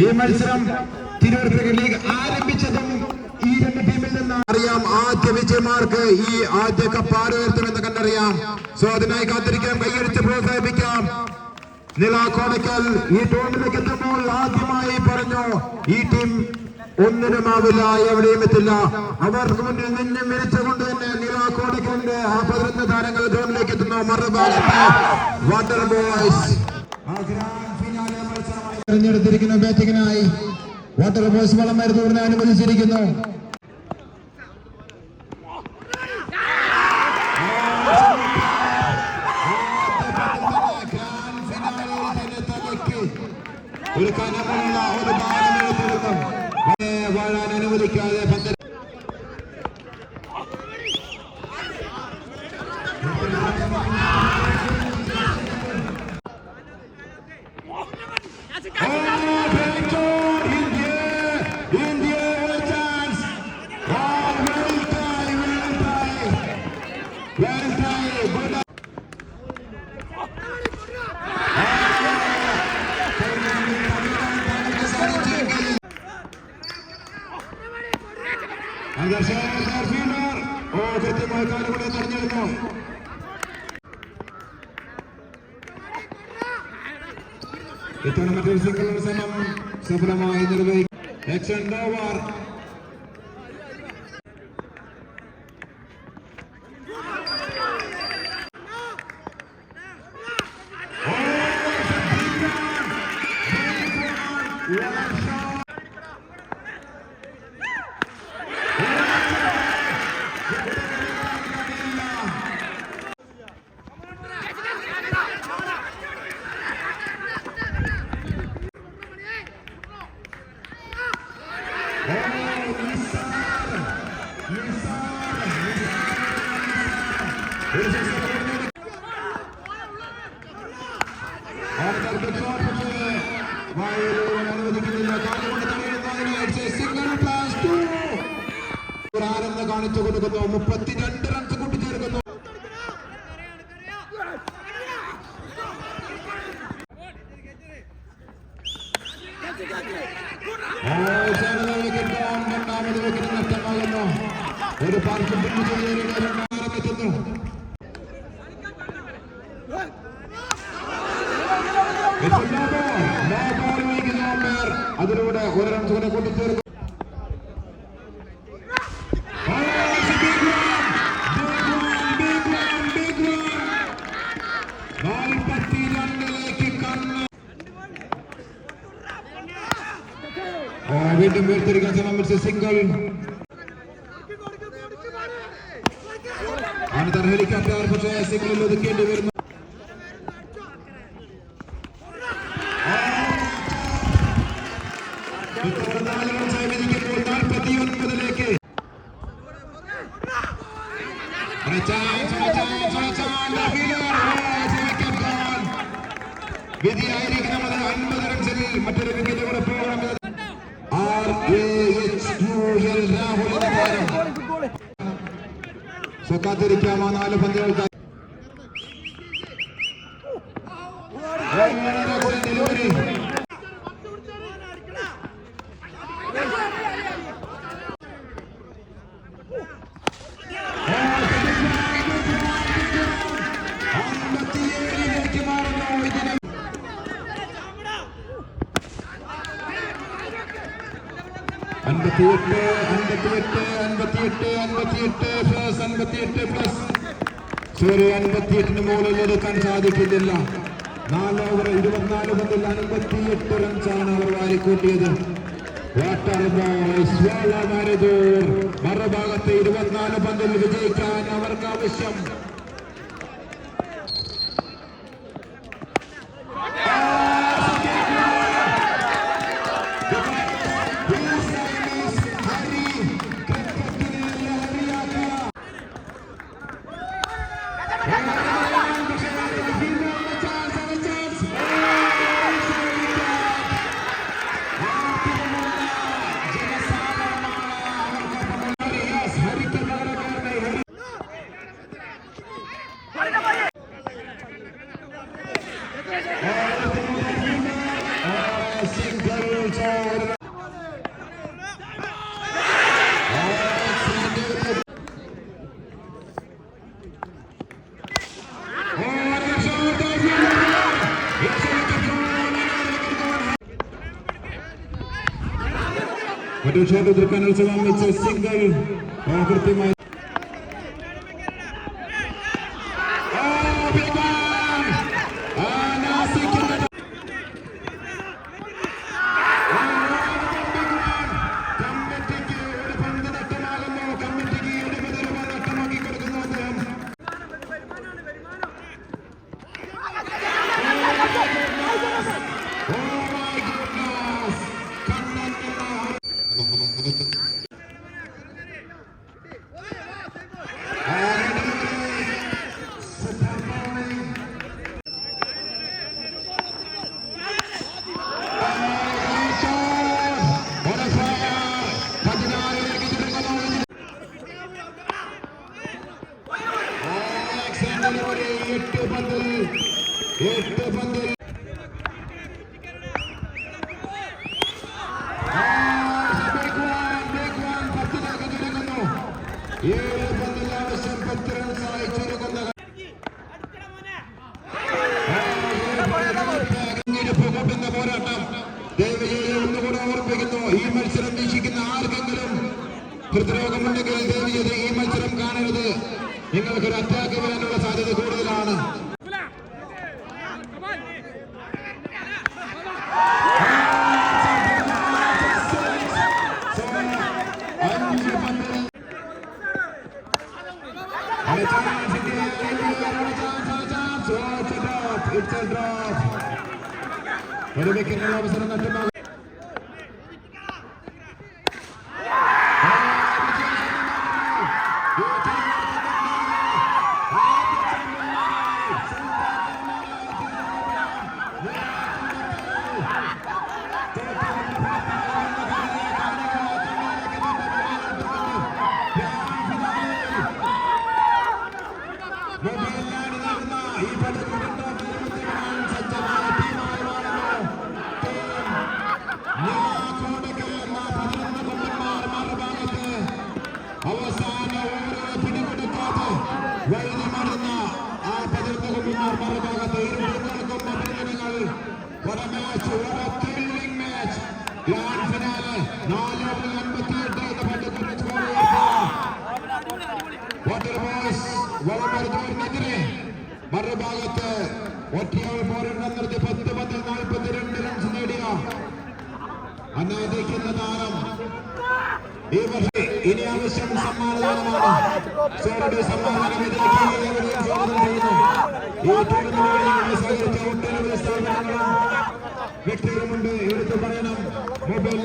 ഈ മത്സരം cricket league ആരംഭിച്ചതും ഈ രണ്ട് ടീമിൽ നിന്ന് അറിയാം ആദ്യ വിജയമാർക്ക് ഈ ആദ്യ കപ്പ് ആരുയർത്തുമെന്ന് കണ്ടറിയാം. സോ അതിനായി കാത്തിരിക്കാം കൈയടിച്ച് പ്രോത്സാഹിപ്പിക്കാം. നില കോടക്കൽ ഈ ടൂർണമെന്റിലേക്ക് എത്തുമ്പോൾ ആദ്യമായി പറഞ്ഞു ഈ ടീം ഒന്നിനുമാവില്ല എവിടെയും എത്തില്ല. അവർക്ക് മുന്നിൽ നിന്നും മിരിച്ചുകൊണ്ട് തന്നെ നില കോടക്കലിന്റെ ആ പതിനൊന്ന് താരങ്ങൾ ഗ്രൗണ്ടിലേക്ക് എത്തുന്നു. മറുഭാഗത്ത് വാട്ടർ ബോയ്സ് തെരഞ്ഞെടുത്തിരിക്കുന്ന ബാറ്റിങ്ങിനായി. വാട്ടർ ബോയ്സ് വളം മരുന്നൂറിനെ അനുവദിച്ചിരിക്കുന്നു. ഓ കൃത്യമായ കാലുകളെ തെരഞ്ഞെടുത്തു ഇത്തവണ മറ്റൊരു സിംഗിൾ ശ്രമം സഫലമായി നിർവഹിക്കും. കാണിച്ചു കൊടുക്കുന്നു. മുപ്പത്തിരണ്ട് റൺസ് കൂട്ടിച്ചേർക്കുന്നു. രണ്ടാമത് വിക്കറ്റ് നഷ്ടമാകുന്നു ഒരു making no അതിലൂടെ ഒരു റൺസ് കൂടെ കൂട്ടിച്ചേർക്കും വീണ്ടും വീഴ്ത്തിരിക്കാൻ ശ്രമം വെച്ച് സിംഗിൾ ആണ് ഹെലികോപ്റ്റർ പക്ഷേ സിംഗിളിൽ ഒതുക്കേണ്ടി വരുന്നു. കാത്തിരിക്കാം ആ നാല് പന്തുകൾക്ക് അൻപത്തിയെട്ട് അൻപത്തിയെട്ട് അൻപത്തിയെട്ട് അൻപത്തിയെട്ട് പ്ലസ് അൻപത്തിയെട്ട് പ്ലസ് സോറി അൻപത്തിയെട്ടിന് മുകളിൽ എടുക്കാൻ സാധിക്കുന്നില്ല. നാല് ഓവർ ഇരുപത്തിനാല് മുതൽ അൻപത്തിയെട്ട് റൺസാണ് അവർ വാരിക്കൂട്ടിയത്. മറുഭാഗത്ത് ഇരുപത്തിനാല് പന്തിൽ വിജയിക്കാൻ അവർക്ക് ആവശ്യം. മറ്റു ക്ഷേത്ര തൃക്കനോത്സവം വെച്ച് സിംഗിൾ കൃത്യമായി ഹൃദ്രോഗമുണ്ടെങ്കിൽ ദേവിയത് ഈ മത്സരം കാണരുത് നിങ്ങൾക്കൊരു അറ്റാക്ക് വരാനുള്ള സാധ്യത കൂടുതലാണ് drop, it's a drop. ഒരു വിക്കറ്റിനുള്ള അവസരം നഷ്ടമാകും മറുഭാഗത്ത് ഇരുപത്തിനാൽക്കും അഭിനന്ദനങ്ങൾ ഒരു മാച്ച് ഒരു ത്രില്ലിംഗ് മാച്ച് ഗ്രാൻഡ് ഫിനാലെ നാല് ഓവറിൽ അൻപത്തിയെട്ട് എന്ന പട്ടത്തിന് സ്കോർ വാട്ടർ ബോയ്സ് വളമരുന്നതിനെതിരെ മറുഭാഗത്ത് നടത്തി പത്ത് പത്ത് നാൽപ്പത്തിരണ്ട് റൺസ് നേടിയ അനാദിക്കുന്ന താരം ഈ വർഷം ഇനി ആവശ്യം സമ്മാനദാനമാണ് സോറുടെ സമ്മാനം ഇതിലേക്ക് ഈ ടൂർണമെന്റിൽ സഹകരിച്ച ഒട്ടനവധി സ്ഥാപനങ്ങളും വ്യക്തികളുമുണ്ട് എടുത്തു പറയണം മൊബൈൽ!